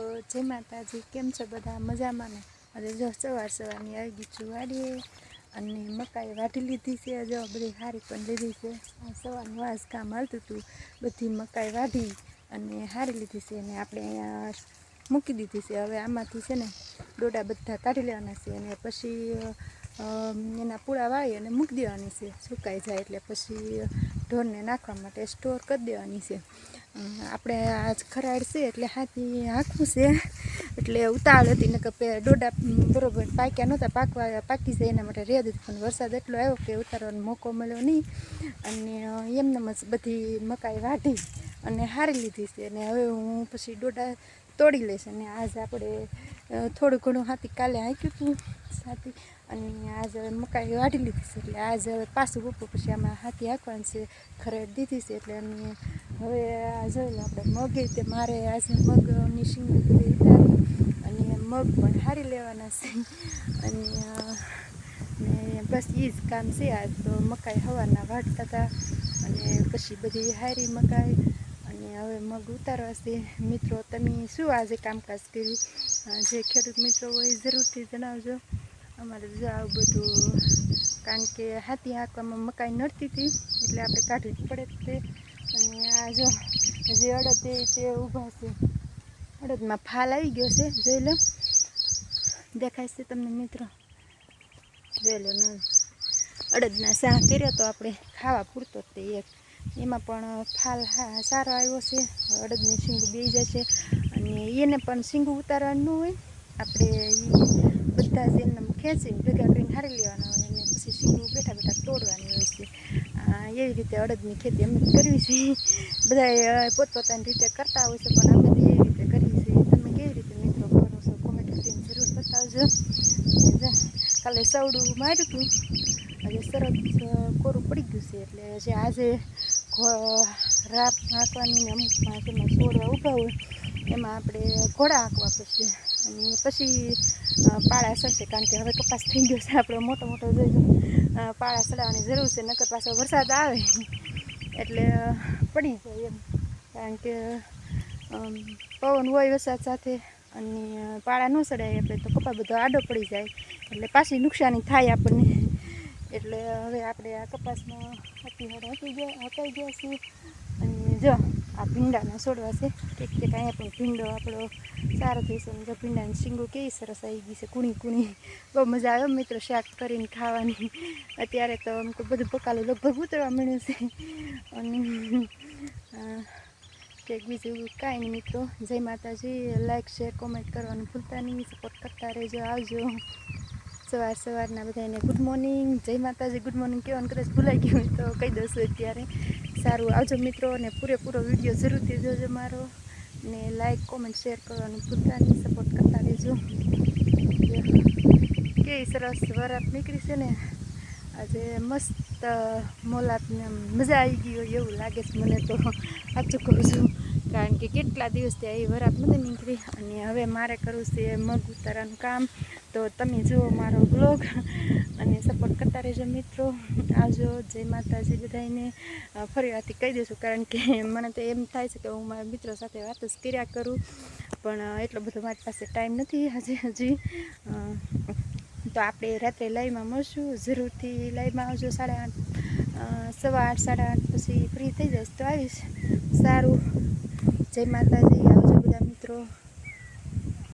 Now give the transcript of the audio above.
જય માતાજી, કેમ છો બધા? મજામાં ને? હવે જો સવાર સવારની આવી છું વાડીએ અને મકાઈ વાઢી લીધી છે. જો બધી હારી પણ લીધી છે. સવારનું વાસ કામ હાલતું હતું. બધી મકાઈ વાઢી અને હારી લીધી છે અને આપણે અહીંયા મૂકી દીધી છે. હવે આમાંથી છે ને ડોડા બધા કાઢી લેવાના છે અને પછી એના પૂળા વાળી અને મૂકી દેવાની છે. સુકાઈ જાય એટલે પછી ઢોરને નાખવા માટે સ્ટોર કરી દેવાની છે. આપણે આજ ખરાડ છે એટલે હાથી હાંકવું છે. એટલે ઉતાળ હતી ને કે ડોડા બરોબર પાક્યા નહોતા, પાકવા, પાકી જાય એના માટે રેદ પણ વરસાદ એટલો આવ્યો કે ઉતારવાનો મોકો મળ્યો નહીં. અને એમને જ બધી મકાઈ વાઢી. અને હારી લીધી છે. અને હવે હું પછી ડોડા તોડી લઈશ. અને આજ આપણે થોડું ઘણું હાથી કાલે હાંક્યું હતું સાથી. અને આજ હવે મકાઈ વાઢી લીધી છે. એટલે આજ હવે પાછું બપોર પછી આમાં હાથી હાંકવાનું છે. ખરેડ દીધી છે. એટલે અને હવે આ જોયેલું આપણે મગે તે મારે આજે મગની શીંગી બધી ઉતારી અને મગ પણ હારી લેવાના છે. અને બસ એ જ કામ છે. આજ તો મકાઈ હવાના વાટતા હતા. અને પછી બધી હારી મકાઈ અને હવે મગ ઉતારવા છે મિત્રો તમે શું આજે કામકાજ કર્યું? જે ખેડૂત મિત્રો હોય જરૂરથી જણાવજો. અમારે જો આવું બધું, કારણ કે હાથી હાંકવામાં મકાઈ નડતી હતી, એટલે આપણે કાઢવી જ પડે તે. અને આ જો, જે અડદ તે ઊભા છે. અડદમાં ફાલ આવી ગયો છે, જોઈ લો. દેખાય છે તમને મિત્રો? જોઈ લો અડદના શાહ કર્યો તો આપણે ખાવા પૂરતો જ તે એક. એમાં પણ ફાલ સારો આવ્યો છે. અડદની શીંગું બે જશે અને એને પણ શીંગું ઉતારવાનું હોય. આપણે બધા જ એમને ખેંચીને ભેગા કરીને હારી લેવાના હોય અને પછી શીંગું બેઠા બેઠા તોડવાની હોય છે. એવી રીતે અડદની ખેતી અમે કરવી છે. બધા પોતપોતાની રીતે કરતા હોય છે, પણ અમે એવી રીતે કરવી છે તમે કેવી રીતે મિત્રો કરો છો? કોમેન્ટ કરીને જરૂર બતાવજો. કાલે સવડું માર્યું હતું આજે સરસ કોરું પડી ગયું છે એટલે જે આજે રાપ હાંકવાની ને અમુક એમાં છોડવા ઊભા હોય, એમાં આપણે ઘોડા હાંકવા પડશે. અને પછી પાળા સરશે કારણ કે હવે કપાસ થઈ ગયો છે, આપણો મોટો મોટો જોઈ પાળા સડાવવાની જરૂર છે, નકર પાછો વરસાદ આવે. એટલે પડી જાય એમ. કારણ કે પવન હોય વરસાદ સાથે, અને પાળા ન સડાય આપણે તો કપા બધો આડો પડી જાય. એટલે પાછી નુકસાની થાય આપણને. એટલે હવે આપણે આ કપાસમાં હાડા હટી ગયા હટાઈ ગયા છીએ. અને જો આ ભીંડાના છોડવા છે. એક એક કાંઈ પણ ભીંડો આપણો સારો થશે છે. અને જો ભીંડાની શીંગો કેવી સરસ આવી ગઈ છે. કુણી કુણી. બહુ મજા આવે મિત્રો શાક કરીને ખાવાની. અત્યારે તો આમ તો બધું પકાલું લગભગ ઉતરવા મળ્યું છે. અને કંઈક બીજું કાંઈ નહીં મિત્રો. જય માતાજી. લાઈક શેર કોમેન્ટ કરવાનું ભૂલતા નહીં. સપોર્ટ કરતા રહેજો. આવજો. સવાર સવારના બધાને ગુડ મોર્નિંગ જય માતાજી ગુડ મોર્નિંગ કહેવાનું કદાચ ભૂલાઈ ગયું તો કહી દઉં અત્યારે. સારું, આવજો મિત્રો, અને પૂરેપૂરો વીડિયો જરૂરથી જોજો મારો. ને લાઈક કોમેન્ટ શેર કરવાનું ભૂલતા નહીં સપોર્ટ કરતા રહેજો. કેવી સરસ વરાપ નીકળી છે ને. આજે મસ્ત, મોલાતને મજા આવી ગઈ હોય એવું લાગે છે મને તો. સાચું કહું છું. કારણ કે કેટલા દિવસથી આવી વરાત નથી નીકળી અને હવે મારે કરવું છે મગ ઉતારાનું કામ. તો તમે જુઓ મારો બ્લોગ અને સપોર્ટ કરતા રહેજો મિત્રો. આવજો, જય માતાજી બધાને ફરી વાતથી કહી દઈશું કારણ કે મને તો એમ થાય છે કે હું મારા મિત્રો સાથે વાત જ કર્યા કરું. પણ એટલો બધો મારી પાસે ટાઈમ નથી હજી. હજી તો આપણે રાત્રે લાઈવમાં મળશું. જરૂરથી લાઈવમાં આવજો. સાડા આઠ સવા આઠ, સાડા આઠ પછી ફ્રી થઈ જઈશ તો આવીશ. સારું. de matadei a outra vida.